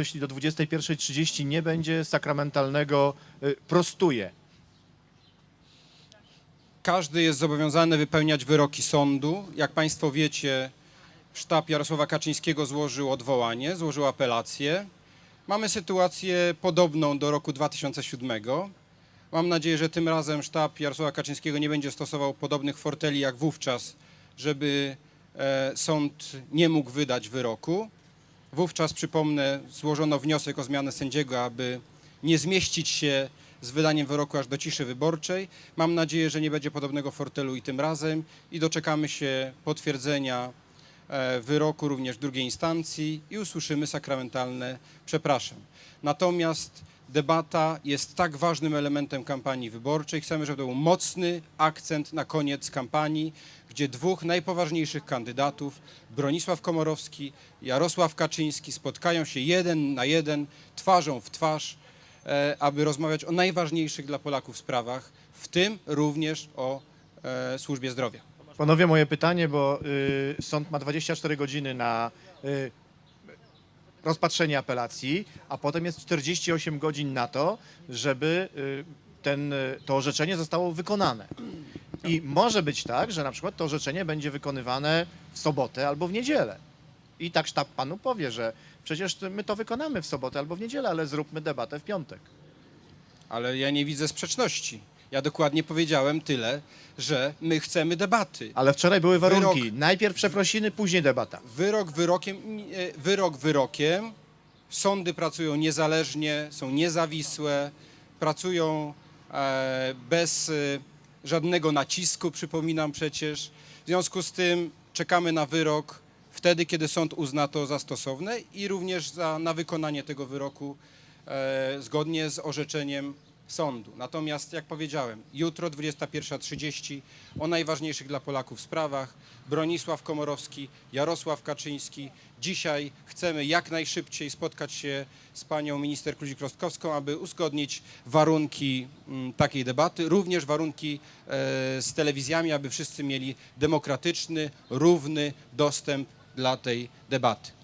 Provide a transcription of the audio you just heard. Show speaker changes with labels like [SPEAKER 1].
[SPEAKER 1] Jeśli do 21.30 nie będzie sakramentalnego y, prostuje?
[SPEAKER 2] Każdy jest zobowiązany wypełniać wyroki sądu. Jak Państwo wiecie, sztab Jarosława Kaczyńskiego złożył odwołanie, złożył apelację. Mamy sytuację podobną do roku 2007. Mam nadzieję, że tym razem sztab Jarosława Kaczyńskiego nie będzie stosował podobnych forteli jak wówczas, żeby e, sąd nie mógł wydać wyroku. Wówczas, przypomnę, złożono wniosek o zmianę sędziego, aby nie zmieścić się z wydaniem wyroku aż do ciszy wyborczej. Mam nadzieję, że nie będzie podobnego fortelu i tym razem i doczekamy się potwierdzenia e, wyroku również drugiej instancji i usłyszymy sakramentalne przepraszam. Natomiast debata jest tak ważnym elementem kampanii wyborczej. Chcemy, żeby to był mocny akcent na koniec kampanii, gdzie dwóch najpoważniejszych kandydatów, Bronisław Komorowski, Jarosław Kaczyński, spotkają się jeden na jeden, twarzą w twarz, e, aby rozmawiać o najważniejszych dla Polaków sprawach, w tym również o e, służbie zdrowia.
[SPEAKER 1] Panowie, moje pytanie, bo y, sąd ma 24 godziny na y, rozpatrzenie apelacji, a potem jest 48 godzin na to, żeby y, ten, y, to orzeczenie zostało wykonane. I może być tak, że na przykład to orzeczenie będzie wykonywane w sobotę albo w niedzielę. I tak sztab panu powie, że przecież my to wykonamy w sobotę albo w niedzielę, ale zróbmy debatę w piątek.
[SPEAKER 2] Ale ja nie widzę sprzeczności. Ja dokładnie powiedziałem tyle, że my chcemy debaty.
[SPEAKER 1] Ale wczoraj były warunki.
[SPEAKER 2] Wyrok.
[SPEAKER 1] Najpierw przeprosiny, później debata.
[SPEAKER 2] Wyrok wyrokiem, e, wyrok wyrokiem. Sądy pracują niezależnie, są niezawisłe, pracują e, bez e, żadnego nacisku, przypominam przecież. W związku z tym czekamy na wyrok wtedy, kiedy sąd uzna to za stosowne i również za, na wykonanie tego wyroku e, zgodnie z orzeczeniem sądu. Natomiast, jak powiedziałem, jutro 21.30 o najważniejszych dla Polaków sprawach Bronisław Komorowski, Jarosław Kaczyński. Dzisiaj chcemy jak najszybciej spotkać się z panią minister Kluzik-Rostkowską, aby uzgodnić warunki mm, takiej debaty, również warunki e, z telewizjami, aby wszyscy mieli demokratyczny, równy dostęp dla tej debaty.